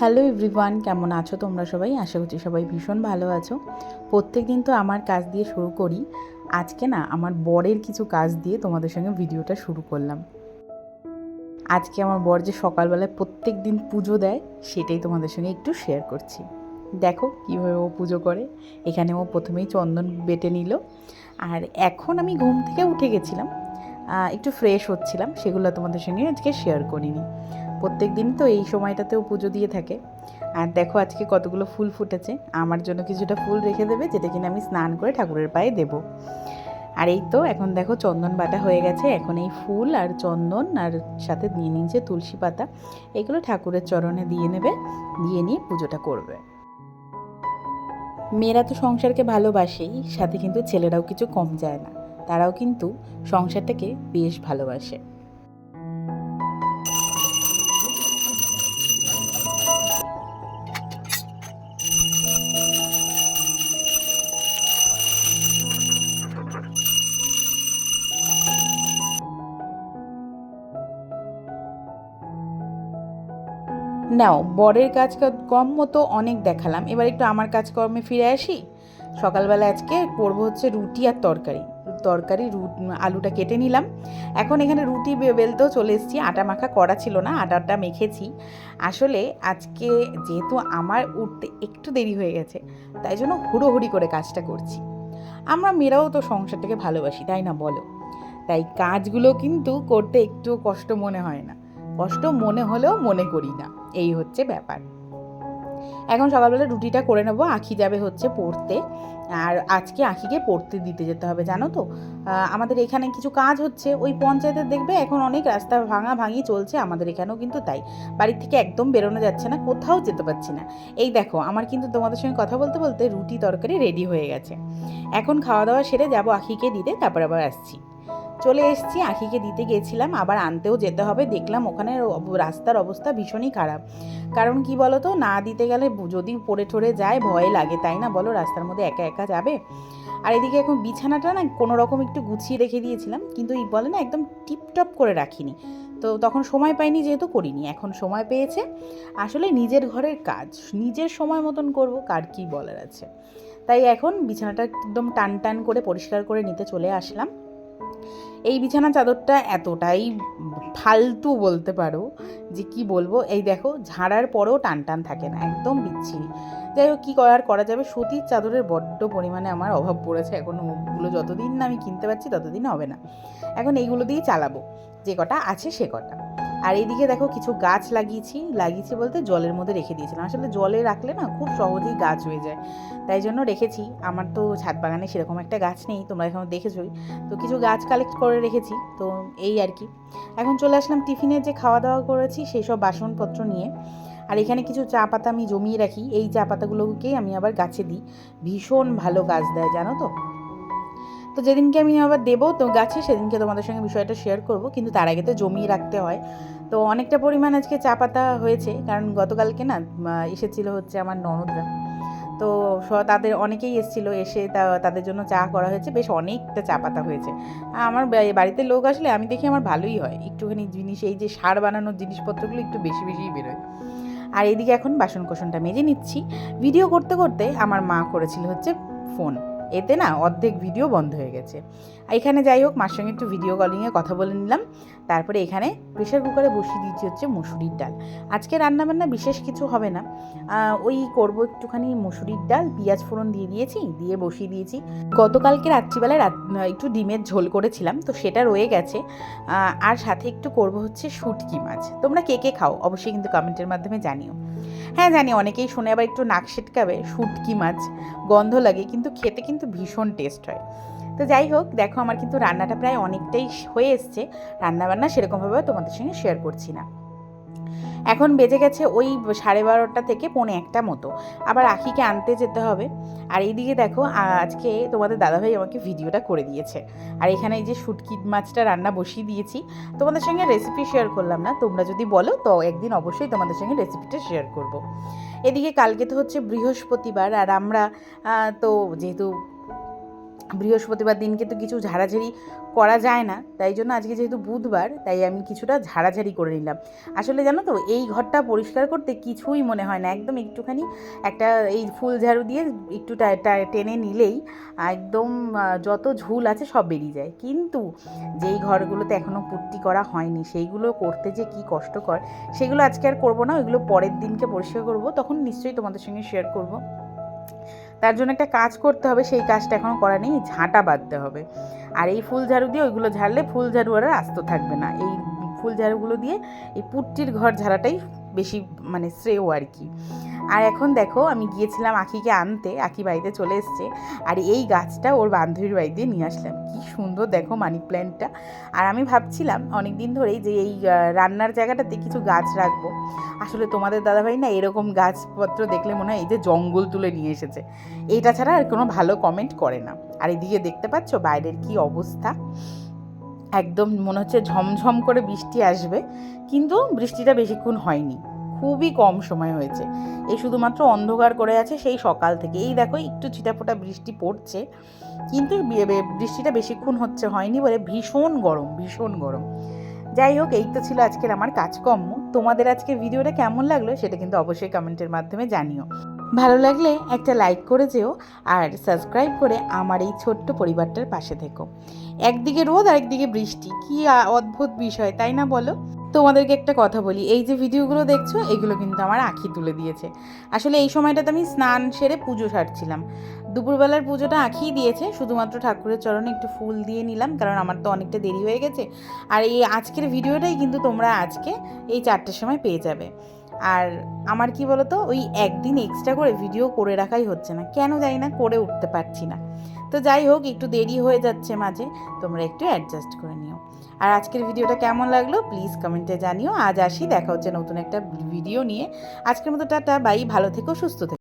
Hello everyone কেমন আছো তোমরা সবাই? আশা করছি সবাই ভীষণ ভালো আছো। প্রত্যেক দিন তো আমার কাজ দিয়ে শুরু করি। আজকে না আমার বরের কিছু কাজ দিয়ে তোমাদের সঙ্গে ভিডিওটা শুরু করলাম। আজকে আমার বর যে সকালবেলায় প্রত্যেক দিন পুজো দেয়, সেটাই তোমাদের সঙ্গে একটু শেয়ার করছি। দেখো কীভাবে ও পুজো করে। এখানে ও প্রথমেই চন্দন বেটে নিল। আর এখন আমি ঘুম থেকে উঠে গেছিলাম। একটু ফ্রেশ হচ্ছিলাম, সেগুলো তোমাদের সঙ্গে আজকে শেয়ার করিনি। প্রত্যেক দিন তো এই সময়টাতেও পুজো দিয়ে থাকে। আর দেখো আজকে কতগুলো ফুল ফুটেছে। আমার জন্য কিছুটা ফুল রেখে দেবে, যেটা কিনা আমি স্নান করে ঠাকুরের পায়ে দেব। আর এই তো এখন দেখো চন্দন বাটা হয়ে গেছে। এখন এই ফুল আর চন্দন আর সাথে দিয়ে নিয়েছে তুলসী পাতা। এগুলো ঠাকুরের চরণে দিয়ে নেবে, দিয়ে নিয়ে পুজোটা করবে। মেয়েরা তো সংসারকে ভালোবাসেই, সাথে কিন্তু ছেলেরাও কিছু কম যায় না। তারাও কিন্তু সংসারটাকে বেশ ভালোবাসে। নাও, বরের কাজ কম মতো অনেক দেখালাম। এবার একটু আমার কাজকর্মে ফিরে আসি। সকালবেলা আজকে করব হচ্ছে রুটি আর তরকারি। তরকারি রু- আলুটা কেটে নিলাম। এখন এখানে রুটি বেলতেও চলে এসেছি। আটা মাখা করা ছিল না আটাটা মেখেছি। আসলে আজকে যেহেতু আমার উঠতে একটু দেরি হয়ে গেছে, তাই জন্য হুড়োহুড়ি করে কাজটা করছি। আমরা মেয়েরাও তো সংসারটাকে ভালোবাসি, তাই না বলো? তাই কাজগুলো কিন্তু করতে একটু কষ্ট মনে হয় না। কষ্ট মনে হলেও মনে করি না। এই হচ্ছে ব্যাপার। এখন সকালবেলা রুটিটা করে নেব, আঁখি যাবে হচ্ছে পড়তে। আর আজকে আঁখিকে পড়তে দিতে যেতে হবে, জানো তো? আমাদের এখানে কিছু কাজ হচ্ছে, ওই পঞ্চায়েতের দেখবে এখন অনেক রাস্তা ভাঙা ভাঙি চলছে, আমাদের এখানেও কিন্তু তাই। বাড়ির থেকে একদম বেরোনো যাচ্ছে না, কোথাও যেতে পারছি না। এই দেখো, আমার কিন্তু তোমাদের সঙ্গে কথা বলতে বলতে রুটি তরকারি রেডি হয়ে গেছে। এখন খাওয়া দাওয়া সেরে যাব আখিকে দিতে, তারপর আবার আসছি। চলে এসেছি, আখিকে দিতে গেছিলাম, আবার আনতেও যেতে হবে। দেখলাম ওখানে রাস্তার অবস্থা ভীষণই খারাপ। কারণ কি বলো তো না দিতে গেলে যদি পড়ে ঠরে যায়, ভয় লাগে, তাই না? বলো, রাস্তার মধ্যে একা একা যাবে? আর এদিকে এখন বিছানাটা না কোনো রকম একটু গুছিয়ে রেখে দিয়েছিলাম, কিন্তু এই বলে না একদম টিপটপ করে রাখিনি। তো তখন সময় পাইনি, যেহেতু করিনি, এখন সময় পেয়েছে। আসলে নিজের ঘরের কাজ, নিজের সময় মতন করব, কার কি বলার আছে? তাই এখন বিছানাটা একদম টান টান করে পরিষ্কার করে নিতে চলে আসলাম। এই বিছানা চাদরটা এতটাই ফালতু বলতে পারো যে কি বলব? এই দেখো, ঝাড়ার পরেও টান টান থাকে না, একদম বিচ্ছিরি। যাই হোক, কী করার, করা যাবে। সতীর চাদরের বড্ড পরিমাণে আমার অভাব পড়েছে এখন। ওগুলো যতদিন না আমি কিনতে পারছি, ততদিন হবে না। এখন এইগুলো দিয়েই চালাবো। যে কটা আছে সে কটা। আর এইদিকে দেখো কিছু গাছ লাগিয়েছি লাগিয়েছি বলতে জলের মধ্যে রেখে দিয়েছিলাম। আসলে জলে রাখলে না খুব সহজেই গাছ হয়ে যায়। তাই জন্য রেখেছি। আমার তো ছাদ বাগানে সেরকম একটা গাছ নেই, তোমরা এখন দেখেছোই। তো কিছু গাছ কালেক্ট করে রেখেছি, তো এই আর কি। এখন চলে আসলাম টিফিনে যে খাওয়া দাওয়া করেছি, সেই সব বাসনপত্র নিয়ে। আর এখানে কিছু চা পাতা আমি জমিয়ে রাখি। এই চা পাতাগুলোকেই আমি আবার গাছে দিই। ভীষণ ভালো গাছ দেয়, জানো তো? তো যেদিনকে আমি আবার দেবো, তো গাছে সেদিনকে তোমাদের সঙ্গে বিষয়টা শেয়ার করব। কিন্তু তার আগে তো জমিয়ে রাখতে হয়। তো অনেকটা পরিমাণ আজকে চা পাতা হয়েছে, কারণ গতকালকে না এসেছিল হচ্ছে আমার ননদরা। তো তাদের অনেকেই এসেছিল, এসে তাদের জন্য চা করা হয়েছে। বেশ অনেকটা চা পাতা হয়েছে। আমার বাড়িতে লোক আসলে আমি দেখি আমার ভালোই হয়। একটুখানি জিনিস, এই যে সার বানানোর জিনিসপত্রগুলো একটু বেশি বেশিই বেরোয়। আর এদিকে এখন বাসন কোসনটা মেজে নিচ্ছি। ভিডিও করতে করতে আমার মা করেছিল হচ্ছে ফোন। এতে না অর্ধেক ভিডিও বন্ধ হয়ে গেছে। এখানে যাই হোক, মার সঙ্গে একটু ভিডিও কলিংয়ে কথা বলে নিলাম। তারপরে এখানে প্রেশার কুকারে বসিয়ে দিয়েছি হচ্ছে মুসুরির ডাল। আজকে রান্নাবান্না বিশেষ কিছু হবে না। ওই করব একটুখানি মুসুরির ডাল, পেঁয়াজ ফোড়ন দিয়ে দিয়েছি, দিয়ে বসিয়ে দিয়েছি। গতকালকে রাত্রিবেলায় রাত একটু ডিমের ঝোল করেছিলাম, তো সেটা রয়ে গেছে। আর সাথে একটু করব হচ্ছে শুটকি মাছ। তোমরা কে কে খাও? অবশ্যই কিন্তু কমেন্টের মাধ্যমে জানিও। হ্যাঁ জানি, অনেকেই শুনে আবার একটু নাক সেটকাবে, শুটকি মাছ, গন্ধ লাগে, কিন্তু খেতে কিন্তু ভীষণ টেস্ট হয়। তো যাই হোক, দেখো আমার কিন্তু রান্নাটা প্রায় অনেকটাই হয়ে এসছে। রান্নাবান্না সেরকমভাবে তোমাদের সঙ্গে শেয়ার করছি না। এখন বেজে গেছে ওই সাড়ে বারোটা থেকে পৌনে একটা মতো। আবার আখিকে আনতে যেতে হবে। আর এইদিকে দেখো আজকে তোমাদের দাদাভাই আমাকে ভিডিওটা করে দিয়েছে। আর এখানে এই যে শুটকি মাছটা রান্না বসিয়ে দিয়েছি, তোমাদের সঙ্গে রেসিপি শেয়ার করলাম না। তোমরা যদি বলো, তো একদিন অবশ্যই তোমাদের সঙ্গে রেসিপিটা শেয়ার করব। এদিকে কালকে তো হচ্ছে বৃহস্পতিবার, আর আমরা তো যেহেতু বৃহস্পতিবার দিনকে তো কিছু ঝাড়াঝাড়ি করা যায় না, তাই জন্য আজকে যেহেতু বুধবার, তাই আমি কিছুটা ঝাড়াঝাড়ি করে নিলাম। আসলে জানো তো, এই ঘরটা পরিষ্কার করতে কিছুই মনে হয় না, একদম একটুখানি একটা এই ফুল ঝাড়ু দিয়ে একটু টেনে নিলেই একদম যত ঝুল আছে সব বেরিয়ে যায়। কিন্তু যেই ঘরগুলোতে এখনও পুট্টি করা হয়নি, সেইগুলো করতে যে কি কষ্টকর, সেগুলো আজকে আর করব না, ওইগুলো পরের দিনকে পরিষ্কার করব, তখন নিশ্চয়ই তোমাদের সঙ্গে শেয়ার করব। তার জন্য একটা কাজ করতে হবে, সেই কাজটা এখনও করা নেই, ঝাঁটা বাঁধতে হবে। আর এই ফুল ঝাড়ু দিয়ে ওইগুলো ঝাড়লে ফুল ঝাড়ু আর আস্ত থাকবে না। এই ফুল ঝাড়ুগুলো দিয়ে এই পুট্টির ঘর ঝাড়াটাই বেশি মানে শ্রেয় আর কি। আর এখন দেখো আমি গিয়েছিলাম আখিকে আনতে, আখি বাড়িতে চলে এসছে। আর এই গাছটা ওর বান্ধবীর বাড়িতে নিয়ে আসলাম। কি সুন্দর দেখো মানি প্ল্যান্টটা আর আমি ভাবছিলাম অনেক দিন ধরেই যে এই রান্নার জায়গাটাতে কিছু গাছ রাখব। আসলে তোমাদের দাদাভাই না এরকম গাছপত্র দেখলে মনে হয় এই যে জঙ্গল তুলে নিয়ে এসেছে। এইটা ছাড়া আর কোনো ভালো কমেন্ট করে না। আর এদিকে দেখতে পাচ্ছ বাইরের কি অবস্থা? একদম মনে হচ্ছে ঝমঝম করে বৃষ্টি আসবে, কিন্তু বৃষ্টিটা বেশিক্ষণ হয়নি। খুবই কম সময় হয়েছে। এই শুধুমাত্র অন্ধকার করে আছে সেই সকাল থেকে। এই দেখো, একটু ছিটাফোটা বৃষ্টি পড়ছে, কিন্তু বৃষ্টিটা বেশিক্ষণ হচ্ছে, হয়নি বলে ভীষণ গরম ভীষণ গরম। যাই হোক, এই তো ছিল আজকের আমার কাজকর্ম। তোমাদের আজকের ভিডিওটা কেমন লাগল সেটা কিন্তু অবশ্যই কমেন্টের মাধ্যমে জানিও। ভালো লাগলে একটা লাইক করে যেও আর সাবস্ক্রাইব করে আমার এই ছোট্ট পরিবারটার পাশে থেকো। একদিকে রোদ আর একদিকে বৃষ্টি। কি অদ্ভুত বিষয়, তাই না বলো? তোমাদেরকে একটা কথা বলি, এই যে ভিডিওগুলো দেখছ, এগুলো কিন্তু আমার আঁখি তুলে দিয়েছে। আসলে এই সময়টাতে আমি স্নান সেরে পুজো সারছিলাম। দুপুরবেলার পুজোটা আঁকিই দিয়েছে, শুধুমাত্র ঠাকুরের চরণে একটু ফুল দিয়ে নিলাম, কারণ আমার তো অনেকটা দেরি হয়ে গেছে। আর এই আজকের ভিডিওটাই কিন্তু তোমরা আজকে এই চারটের সময় পেয়ে যাবে। আর আমার কি বলতো, ওই একদিন এক্সট্রা করে ভিডিও করে রাখাই হচ্ছে না। কেন জানি না, করে উঠতে পারছি না। তো যাই হোক, একটু দেরি হয়ে যাচ্ছে মাঝে, তোমরা একটু অ্যাডজাস্ট করে নিও। আর আজকের ভিডিওটা কেমন লাগল প্লিজ কমেন্টে জানিও। আজ আসি, দেখা হচ্ছে নতুন একটা ভিডিও নিয়ে। আজকের মতো টাটা বাই ভালো থেকো, সুস্থ থেকো।